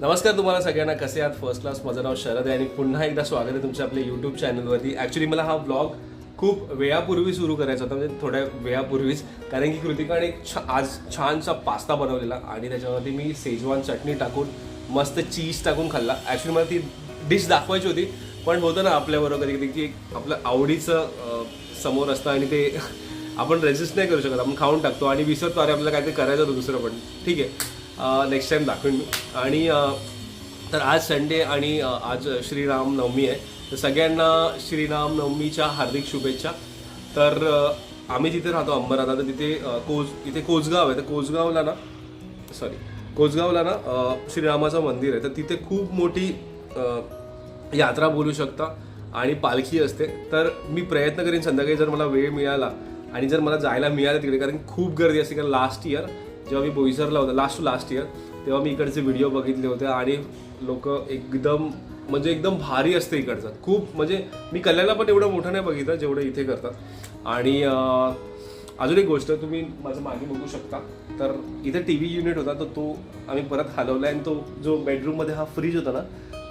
नमस्कार तुम्हाला सगळ्यांना. कसे आहात? फर्स्ट क्लास माझं नाव शरद आहे आणि पुन्हा एकदा स्वागत आहे तुमच्या आपल्या यूट्यूब चॅनलवरती ॲक्च्युली मला हा ब्लॉग खूप वेळापूर्वी सुरू करायचा होता म्हणजे थोड्या वेळापूर्वीच. कारण की कृतिकाने एक छा आज छानसा पास्ता बनवलेला आणि त्याच्यावरती मी सेजवान चटणी टाकून मस्त चीज टाकून खाल्ला. ॲक्च्युली मला ती डिश दाखवायची होती पण होतं ना आपल्याबरोबर कधी कधी की एक आपलं आवडीचं समोर असतं आणि ते आपण रेजिस्ट नाही करू शकत. आपण खाऊन टाकतो आणि विसरतो अरे आपल्याला काहीतरी करायचं होतं दुसरं पण. ठीक आहे. नेक्स्ट टाईम दाखवून मी आणि तर आज संडे आणि आज श्रीराम नवमी आहे. तर सगळ्यांना श्रीराम नवमीच्या हार्दिक शुभेच्छा. तर आम्ही जिथे राहतो अंबरनाथ तर तिथे कोज इथे कोजगाव आहे. तर कोजगावला ना सॉरी कोजगावला ना श्रीरामाचं मंदिर आहे. तर तिथे खूप मोठी यात्रा बोलू शकता आणि पालखी असते. तर मी प्रयत्न करीन संध्याकाळी जर मला वेळ मिळाला आणि जर मला जायला मिळालं तिकडे कारण खूप गर्दी असते कारण लास्ट इयर जेव्हा मी बोईसरला होता लास्ट टू लास्ट इयर तेव्हा मी इकडचे व्हिडिओ बघितले होते आणि लोक एकदम म्हणजे एकदम भारी असते इकडचं. खूप म्हणजे मी कल्याणला पण एवढं मोठं नाही बघितलं जेवढं इथे करतात. आणि अजून एक गोष्ट तुम्ही माझं मागे बघू शकता. तर इथे टी व्ही युनिट होता तर तो आम्ही परत हलवला आणि तो जो बेडरूममध्ये हा फ्रीज होता ना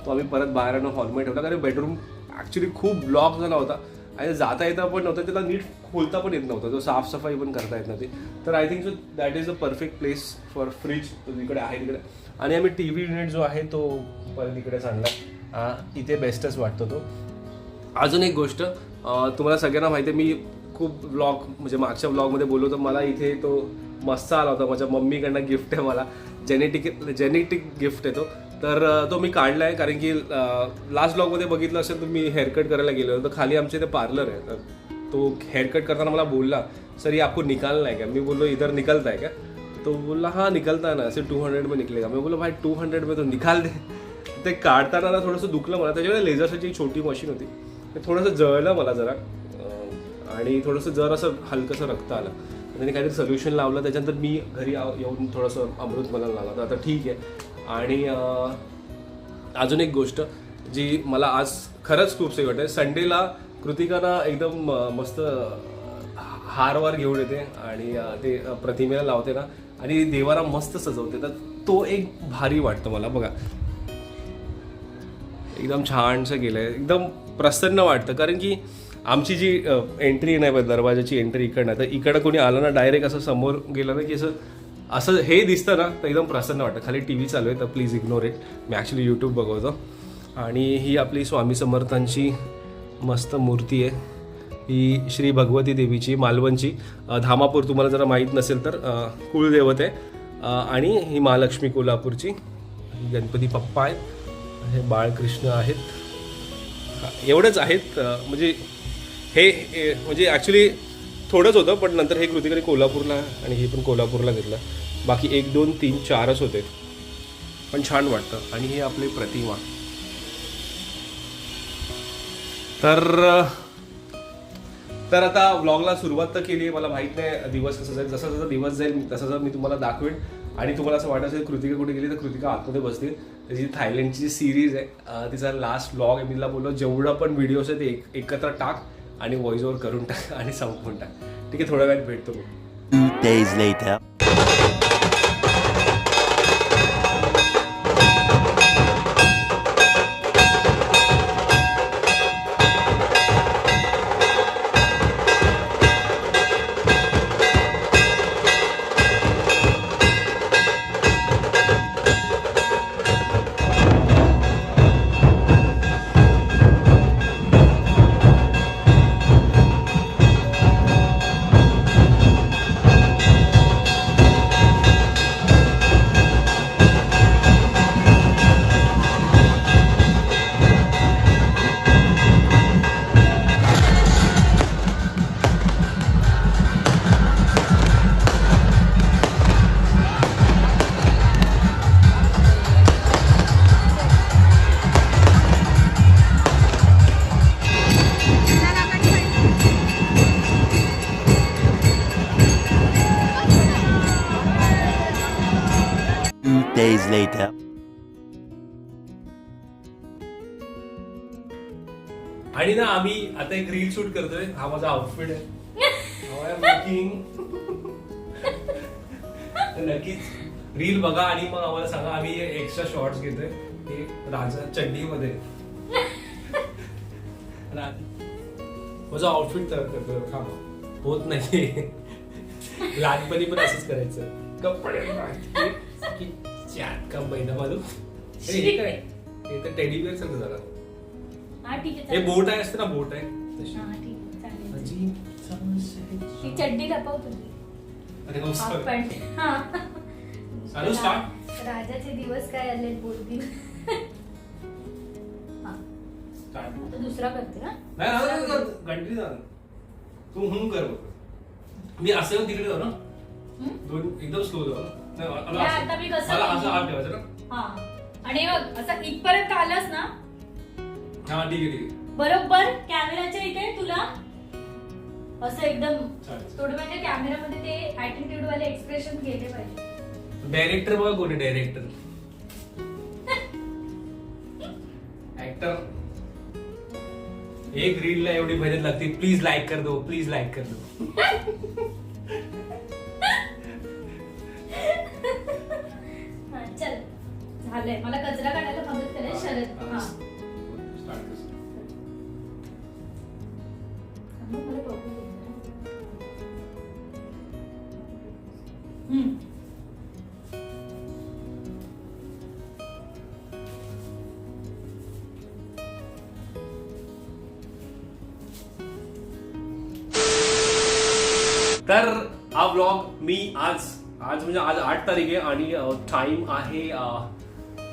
तो आम्ही परत बाहेर आणून हॉलमध्ये ठेवला. कारण बेडरूम ॲक्च्युली खूप ब्लॉक झाला होता. आणि जाता येता पण नव्हतं त्याला नीट खोलता पण येत नव्हतं. तो साफसफाई पण करता येत नव्हती. तर I think so that is a perfect place for fridge तिकडे आहे तिकडे आणि आम्ही टी व्ही युनिट जो आहे तो परत इकडेच आणला इथे बेस्टच वाटतो तो. अजून एक गोष्ट तुम्हाला सगळ्यांना माहिती आहे मी खूप ब्लॉग म्हणजे मागच्या ब्लॉगमध्ये बोललो तर मला इथे तो मस्त आला होता माझ्या मम्मीकडनं गिफ्ट आहे मला. जेनेटिक जेनेटिक गिफ्ट आहे तो. तर तो मी काढला आहे कारण की लास्ट ब्लॉगमध्ये बघितलं असेल तर मी हेअरकट करायला गेलो तर खाली आमचे इथे पार्लर आहे. तर तो हेअरकट करताना मला बोलला सर ये आपको निकालना है क्या? मी बोललो इधर निकलता है क्या? तो बोलला हां निकलता है ना. असे टू हंड्रेड में निकलेगा. मी बोलो भाई टू हंड्रेड में तो निकाल दे. ते काढताना ना थोडंसं दुखलं मला. त्याच्याकडे एक छोटी मशीन होती. ते थोडंसं जळलं मला जरा. आणि थोडंसं जर असं हलकंसं रक्त आलं. त्याने काहीतरी सोल्युशन लावलं. त्याच्यानंतर मी घरी येऊन थोडंसं अमृत मला लावला. तर आता ठीक आहे. आणि अजून एक गोष्ट जी मला आज खरंच खूप सही वाटते संडेला कृतिकाना एकदम मस्त हार वार घेऊन येते आणि ते प्रतिमेला लावते ना आणि देवाला मस्त सजवते. तर तो एक भारी वाटतो मला. बघा. एकदम छानसं गेलं आहे एकदम प्रसन्न वाटतं. कारण की आमची जी एंट्री नाही बघ दरवाजाची एंट्री इकडनं. तर इकडं कोणी आलं ना डायरेक्ट असं समोर गेलं ना की असं असं हे दिसतं ना तर एकदम प्रसन्न वाटतं. खाली टी व्ही चालू आहे तर प्लीज इग्नोर इट मी ॲक्च्युली यूट्यूब बघवतो. आणि ही आपली स्वामी समर्थांची मस्त मूर्ती आहे. ही श्री भगवती देवीची मालवणची. धामापूर तुम्हाला जरा माहीत नसेल तर कुळदेवत आहे. आणि ही महालक्ष्मी कोल्हापूरची. गणपती पप्पा आहेत. हे बाळकृष्ण आहेत. एवढंच आहेत. म्हणजे हे हे- म्हणजे ॲक्च्युली थोडंच होतं पण नंतर हे कृतिकाने कोल्हापूरला आणि हे पण कोल्हापूरला घेतलं. बाकी एक दोन तीन चारच होते. पण छान वाटतं. आणि हे आपली प्रतिमा. तर तर आता व्लॉगला सुरुवात तर केली आहे. मला माहीत नाही दिवस कसा जाईल. जसा जसा दिवस जाईल तसं जसं मी तुम्हाला दाखवेन. आणि तुम्हाला असं वाटत असेल कृतिका कुठे गेली तर कृतिका आतमध्ये बसतील त्याची थायलंडची जी सिरीज आहे तिचा लास्ट व्लॉग आहे. मी तिला बोललो जेवढा पण व्हिडिओज आहे ते एक- एकत्र टाक. आणि व्हॉइस ओव्हर करून टाक आणि संपवून टाक. ठीक आहे थोड्या वेळात भेटतो आणि ना आम्ही आता एक रील शूट करतोय. हा माझा आउटफिट आहे. नक्कीच रील बघा आणि मग आम्हाला सांगा आम्ही एक्स्ट्रा शॉर्ट्स घेतोय. हे राजा चड्डीमध्ये. माझा माझं आउटफिट तयार करतोय. का होत नाही लहानपणी पण असंच करायचं. कपडे घातले की का महिना माझं हे काय? हे तर टेडी बिअर सारखं झालं. हा ठीक आहे हे चालेल. बोट आहे असते ना बोट आहे. तशी हा ठीक आहे चालेल. अजीब ती चड्डी लपव तुम्ही अरे हो हाफ sorry. पॅन्ट. हा. चालू start? राजाचे दिवस काय आले बोलतील हा. Start. आता दुसरा करते ना? नाही झालं तू म्हणून कर बघ. मी असं येऊन तिकडे जाऊ ना. हम्म? दोन एकदम स्लो जाऊ. ना नाही, मला नाही, असं- आता मी कसं मला असं? हात ठेवायचं ना. हा. आणि बघ असं इथपर्यंत आलास ना हा ठीक आहे ठीक आहे. बरोबर कॅमेराच्या इथे तुला असं एकदम चालेल. थोडं म्हणजे कॅमेरामध्ये ते ऍटिट्यूड वाले एक्सप्रेशन गेले पाहिजे. डायरेक्टर बघा कोणी डायरेक्टर ऍक्टर एक रील ला एवढी मेहनत लागते. प्लीज लाईक कर दो प्लीज लाईक कर दो. हा, चल. झालंय. मला कचरा तर हा व्लॉग मी आज आज म्हणजे आज आठ तारीख आहे आणि टाइम आहे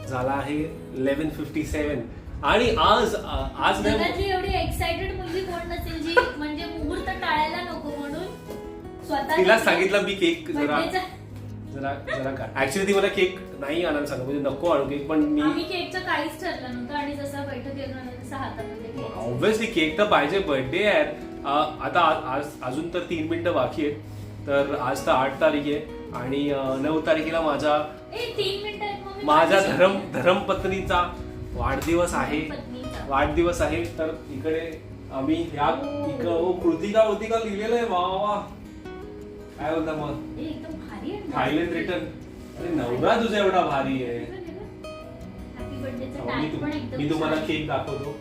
झाला आहे इलेव्हन फिफ्टी सेवन आणि आज आज नाही जगातली एवडी एक्साइटेड मुलगी कोण नसेल जी म्हणजे मुहूर्त टाळायला नको म्हणून स्वतः तिला सांगितलं मी केक जरा जरा जरा का ऍक्च्युली ती मला केक नाही आणायला सांग म्हणजे नको आणू केक पण मी आम्ही केकचं काहीच ठरलं नव्हतं आणि जसा तसा हातामध्ये केक. तर पाहिजे बर्थडे आहे. आता आज अजून तर तीन मिनिटं बाकी आहेत. तर आज तर आठ तारीख आहे आणि नऊ तारखेला माझा ए, तीन मिनिटं आहेत, मग मी माझ्या पाठी धर्म. धर्मपत्नीचा वाढदिवस आहे. वाढदिवस आहे. तर इकडे आम्ही ह्या कृतिका कृतिका लिहिलेलं आहे. वा वा काय बोलता मग. थायलंड रिटर्न अरे नवरा तुझा एवढा भारी आहे. मी तुम्हाला. केक दाखवतो.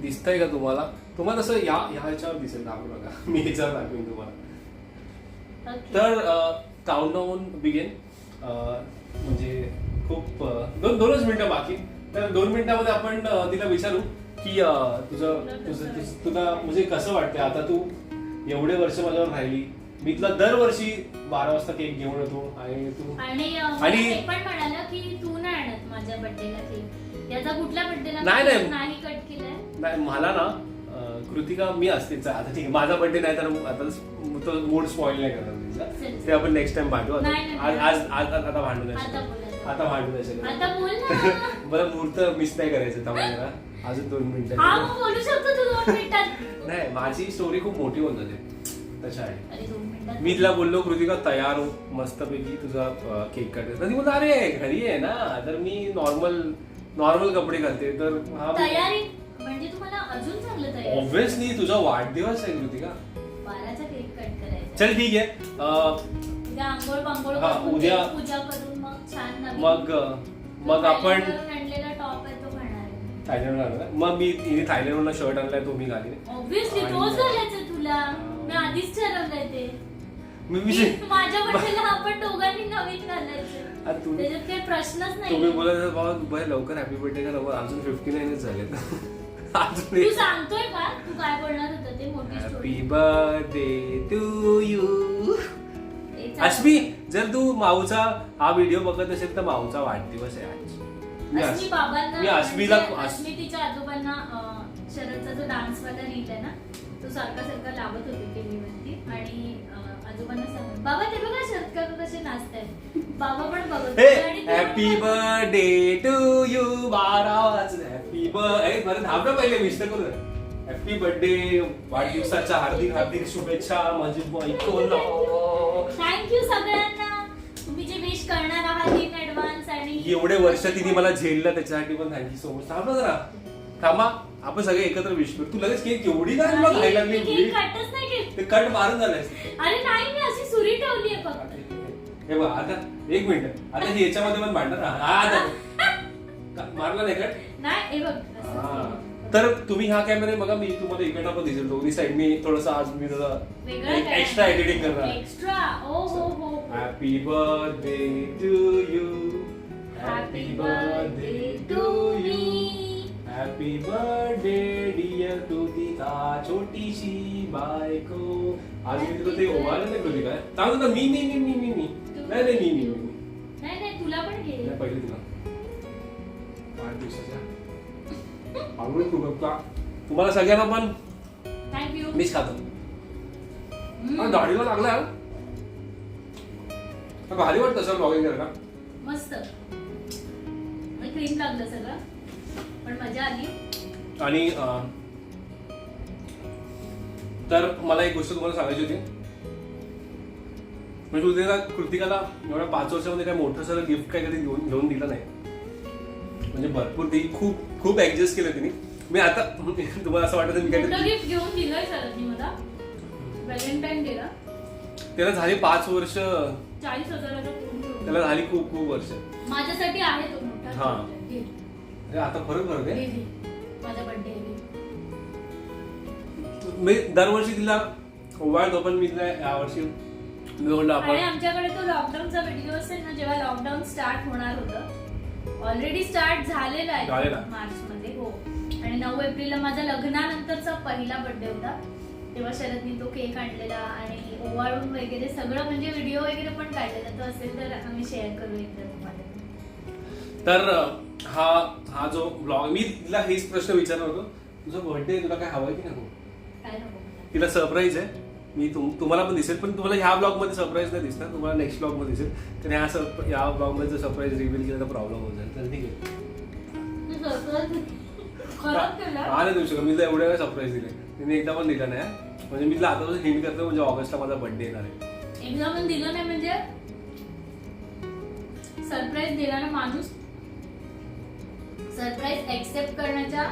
दिसतंय का तुम्हाला? तुम्हाला असं या ह्या ह्याच्यावर दिसेल दाखवू नका मी ह्याच्यावर दाखवेन तुम्हाला. तर काउंट डाऊन बिगेन म्हणजे खूप दोन दोनच मिनिटं बाकी. तर दोन मिनिटामध्ये आपण तिला विचारू की तुझं तुझं तुला म्हणजे कसं वाटतंय? आता तू एवढे वर्ष माझ्यावर राहिली. मी तुला दरवर्षी बारा वाजता केक घेऊन येतो. आणि तू आणि पण म्हणाला की तू नाही आणत माझ्या बर्थडेला केक. याचा कुठल्या बर्थडेला नाही, नाही. कट केलाय? नाही मला ना कृतिका मी असते. आता ठीक आहे. माझा बर्थडे नाही तर आता मूड स्पॉइल नाही करणार तिचा ते आपण नेक्स्ट टाइम भांडू. आज आज आज आता भांडू नाही आता भांडू नाही शकत. बरं मुहूर्त मिस नाही करायचं जरा. अजून दोन मिनिटं. नाही माझी स्टोरी खूप मोठी होऊन जाते. तशा आहे. मी तिला बोललो कृतिका तयार हो. मस्तपैकी तुझा केक तर ती बोलतो अरे घरी आहे ना. तर मी नॉर्मल नॉर्मल कपडे घालते. तर हा तयारी म्हणजे तुम्हाला अजून ऑब्विसली तुझा वाढदिवस आहे कृतिका. बाराचा केक कट करायचा. चल ठीक आहे. अं, उद्या आंघोळ पांघोळ हा, करून उद्या- देव पूजा करून मग छान नवीन. मग आपण थायलंडवरून आणलेला टॉप आहे तो घालणार आहे. थायलंड घालणार मग मी तिने थायलंडवरून शर्ट आणलाय तो मी घालीन. ऑब्विसली आणि- तोच घालायचं तुला. मी आधीच ठरवलंय ते. मी विषय माझ्या बर्थडेला आपण दोघांनी नवीन घालायचं. तुम्ही त्याच्यात काही प्रश्नच तुम्ही नाही बोलत बाबा लवकर हॅपी बर्थडे करा. बा, अजून फिफ्टी नाईनच झालेत. अजून तू सांगतोय का? तू काय बोलणार होतं? ते मोठी happy story birthday to you Ashmi जर तू माऊचा हा व्हिडिओ बघत असेल तर माऊचा वाढदिवस आहे आज. मी अश्मी अश्मीला म्हणजे अश- अश्मी तिच्या आजोबांना अं, शरदचा जो डान्स वाला रील आहे ना तो सारखा सारखा लावत होते टीव्हीवरती. आणि अं, आजोबांना सांगत बाबा ते बघा शरद काका कसे नाचतायत. बाबा पण बघत होते. आणि ते हॅपी पण बर्थडे टू यू बारा वाजले. पहिले विश तर करू हॅपी बर्थडे वाढदिवसाच्या हार्दिक हार्दिक शुभेच्छा माझी बायकोला थँक्यू सगळ्यांना. तुम्ही जे विश करणार आहात इन ऍडव्हान्स आणि एवढे वर्ष तिने मला झेललं त्याच्यासाठी पण थँक्यू सो मच थांब जरा. थांबा. आपण सगळे एकत्र विश करू. तू लगेच केक एवढी काय तुला खायला नाही, लागली केक काटच नाही केक ते कट मारून झालंय. अरे नाही मी अशी सुरी ठेवली आहे फक्त. हे बघ आता एक मिनिट. आता हे याच्यामध्ये पण भांडणार हा, मारला नाही का? नाही हे बघ. तर तुम्ही हा कॅमेरा बघा मी तुम्हाला इकडनं पण दिसेल दोन्ही साईड मी थोडस आज मी जरा एक्स्ट्रा एडिटिंग करणार एक्स्ट्रा ओ हो हो happy birthday to you happy birthday to me happy birthday dear Kritika छोटीशी बायको. आज मी तुला ते ओवाळलं नाही कृतिका सांगतो ना मी मी मी मी मी. मी नाही नाही मी मी मी. नाही नाही तुला पण घे. पहिले तुला. तुम्हाला सगळ्यांना पण. थँक्यू मीच खातो. आणि दाढीला लागला भारी वाटतं सर ब्लॉगिंग करायला मस्त. क्रीम लागलं सगळं. पण मजा आली. आणि तर मला एक गोष्ट तुम्हाला सांगायची होती. म्हणजे कृतिका कृतिकाला एवढ्या पाच वर्षामध्ये काय मोठं सगळं गिफ्ट काय कधी घेऊन घेऊन दिलं नाही. म्हणजे भरपूर ती खूप खूप ऍडजस्ट केलं तिने. मी आता तुम्हाला असं वाटतं मी काहीतरी गिफ्ट घेऊन दिलंय सरांनी मला? व्हॅलेंटाईन डेला त्याला झाली पाच वर्ष. चाळीस हजाराचा फोन घेऊन त्याला झाली खूप खूप वर्ष. माझ्यासाठी आहे तो मोठा हा. घे. अरे आता फरक फरक घे, आहे घे. माझा बर्थडे मी दरवर्षी तिला ओवाळतो पण मी तिला यावर्षी मी म्हणलं आणि आपण आमच्याकडे तो लॉकडाऊनचा व्हिडिओ असेल ना जेव्हा लॉकडाऊन स्टार्ट होणार होतं ऑलरेडी स्टार्ट झालेला झालेला. आहे. मार्च मध्ये हो. आणि नऊ एप्रिलला माझा लग्नानंतरचा पहिला बर्थडे होता. तेव्हा शरदनी तो केक आणलेला आणि ओवाळून वगैरे सगळं म्हणजे व्हिडिओ वगैरे पण काढलेला. तो असेल तर आम्ही शेअर करू एकदा तुम्हाला. तर अं, हा हा जो ब्लॉग मी तिला हेच प्रश्न विचारणार होतो. तुझा बर्थडे तुला काय हवंय की नको? काय नको मला. तिला सरप्राईज आहे. मी तुम तुम्हाला पण दिसेल पण तुम्हाला ह्या ब्लॉगमध्ये सरप्राईज नाही दिसणार तुम्हाला नेक्स्ट ब्लॉगमध्ये दिसेल. तर ह्या सर या ब्लॉगमध्ये जर सरप्राईज रिव्हील केलं तर प्रॉब्लेम होऊन जाईल. तर ठीक आहे. हा नाही देऊ शकत. मी तिला एवढ्या वेळा सरप्राईज दिले. तिने एकदा पण दिला नाही म्हणजे मी तिला आतापासून हिंट करतो म्हणजे ऑगस्टला माझा बर्थडे येणार आहे. एकदा पण दिलं नाही म्हणजे? सरप्राईज देणारा माणूस? सरप्राईज एक्सेप्ट करण्याच्या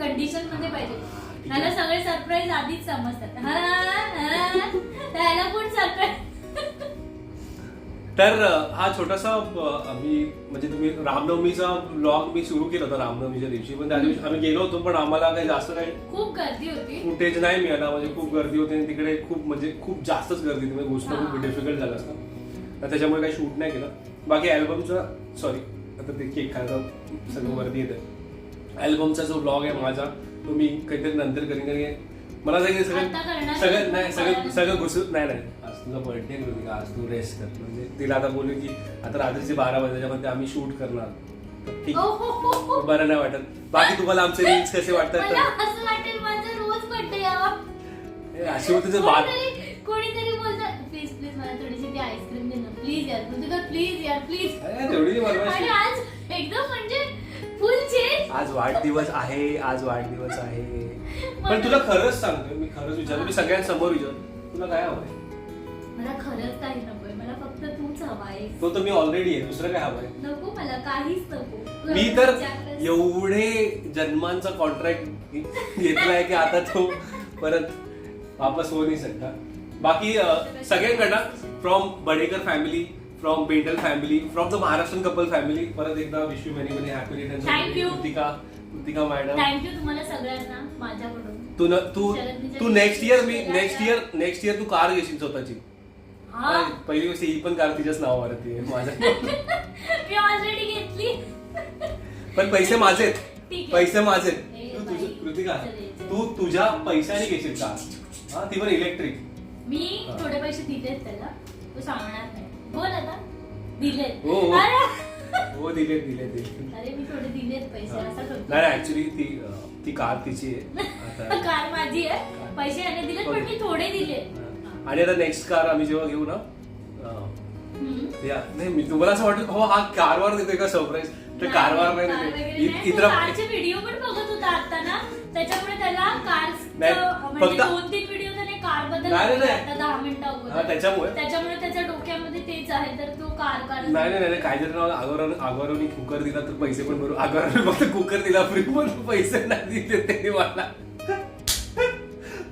कंडिशनमध्ये पाहिजे. मला सगळे सरप्राईज आधीच समजतात. हा, हा. त्याला पण सरप्राईज तर अं, हा छोटासा अं, मी म्हणजे तुम्ही रामनवमीचा ब्लॉग मी सुरू केला होता रामनवमीच्या दिवशी. पण त्या दिवशी आम्ही गेलो होतो पण आम्हाला काही जास्त काही खूप गर्दी होती. फुटेज नाही मिळाला. म्हणजे खूप गर्दी होती आणि तिकडे खूप म्हणजे खूप जास्तच गर्दी होती. म्हणजे गोष्ट खूप हा. डिफिकल्ट झालं असतं. तर त्याच्यामुळे काही शूट नाही केलं. बाकी अल्बमचा सॉरी आता ते केक खायचं सगळं वरती येतं अल्बमचा जो ब्लॉग आहे माझा तो मी काहीतरी नंतर करीन कारण मला सगळे सगळं सगळं नाही, सगळं. सगळं घुसून नाही नाही. आज तुझा बर्थडे का आज तू रेस्ट कर. म्हणजे तिला आता बोलू की आता रात्रीचे बारा वाजल्याच्यामध्ये आम्ही शूट करणार. ठीक. हो हो हो बरं नाही वाटत. बाकी तुम्हाला आमचे रील्स कसे वाटतात अशी होती जर बाल कोणीतरी बोलतात प्लीज प्लीज मला थोडीशी ती आईस्क्रीम दे ना. प्लीज यार. तुझं प्लीज यार प्लीज. आणि आज एकदम म्हणजे आज वाढदिवस आहे आज वाढदिवस आहे. पण तुला खरंच सांगतो मी खरंच विचारतो मी सगळ्यांसमोर विचारतो. तुला काय हवंय? मला खरंच काही नकोय मला फक्त तूच हवाय. तो तर मी ऑलरेडी आहे दुसरं काय हवंय? नको मला काहीच नको. मी तर. एवढे जन्मांचा कॉन्ट्रॅक्ट घेतलाय की आता तो परत वापस होऊ नाही शकता बाकी अं, सगळ्यांकडनं from Badekar family from Bendal family from the Maharashtrian couple family परत एकदा wish you many many happy Thank you. Kritika Kritika madam thank you तुम्हाला सगळ्यांना माझ्याकडून तू न तू तू नेक्स्ट इयर मी नेक्स्ट इयर नेक्स्ट इयर तू कार घेशील स्वतःची हा पहिली गोष्ट ही पण कार तिच्याच नावावरती आहे माझ्या मी ऑलरेडी घेतली पण पैसे माझे आहेत. ठीक आहे. पैसे माझे आहेत. तू बाई. तुझं कृतिका चल. तू तुझ्या पैशाने घेशील कार हा ती पण इलेक्ट्रिक मी हा. थोडे पैसे दिलेत त्याला तू सांगणार नाही बोल आता. दिलेत. हो, हो. अरे. हो दिले दिले दिले अरे मी थोडे दिलेत पैसे. असं करतो. नाही ऍक्च्युली ती अं, ती कार तिची आहे. आता कार माझी आहे. पैसे याने दिलेत पण मी थोडे दिले हा. आणि आता नेक्स्ट कार आम्ही जेव्हा घेऊ ना अं, हम्म. या- नाही मी तुम्हाला असं वाटतं हो हा कारवार देतोय का सरप्राईज तर कारवार नाही कार देते वगैरे इ- नाही. तो इतर कारचे व्हिडिओ पण बघत होता आता ना. त्याच्यामुळे त्याला कार नाही, म्हणजे फक्त- दोन तीन व्हिडिओ कारबद्दल नाही, नाही, बघितले नाही. आता दहा मिनिटं हा, अगोदर त्याच्यामुळे? त्याच्यामुळे त्याच्या डोक्यामध्ये तेच आहे तर तो कार कार नाही नाही नाही काहीतरी नाव आगोराने आगोराने कुकर दिला तर पैसे पण भरू. आगोराने फक्त कुकर दिला फ्री म्हणून पैसे नाही दिले त्यांनी मला.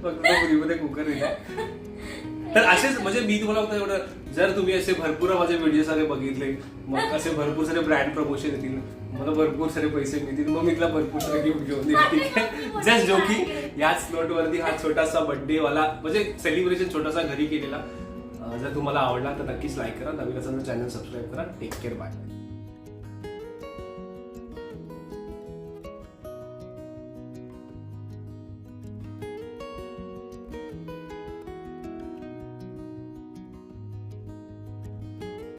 फक्त फ्री मध्ये कुकर दिला. तर असेच म्हणजे मी तुम्हाला फक्त एवढं जर तुम्ही असे भरपूर माझे व्हिडिओ सारे बघितले मग असे भरपूर सारे ब्रँड प्रमोशन येतील मला भरपूर सारे पैसे मिळतील मग मी तुला भरपूर सारे गिफ्ट घेऊन देईल ठीक आहे? जस्ट जोकी याच नोट वरती हा छोटासा बर्थडे वाला म्हणजे सेलिब्रेशन छोटासा घरी केलेला. जर तुम्हाला आवडला तर नक्कीच लाईक करा. नवीन असेल तर चॅनल सबस्क्राईब करा. Take care bye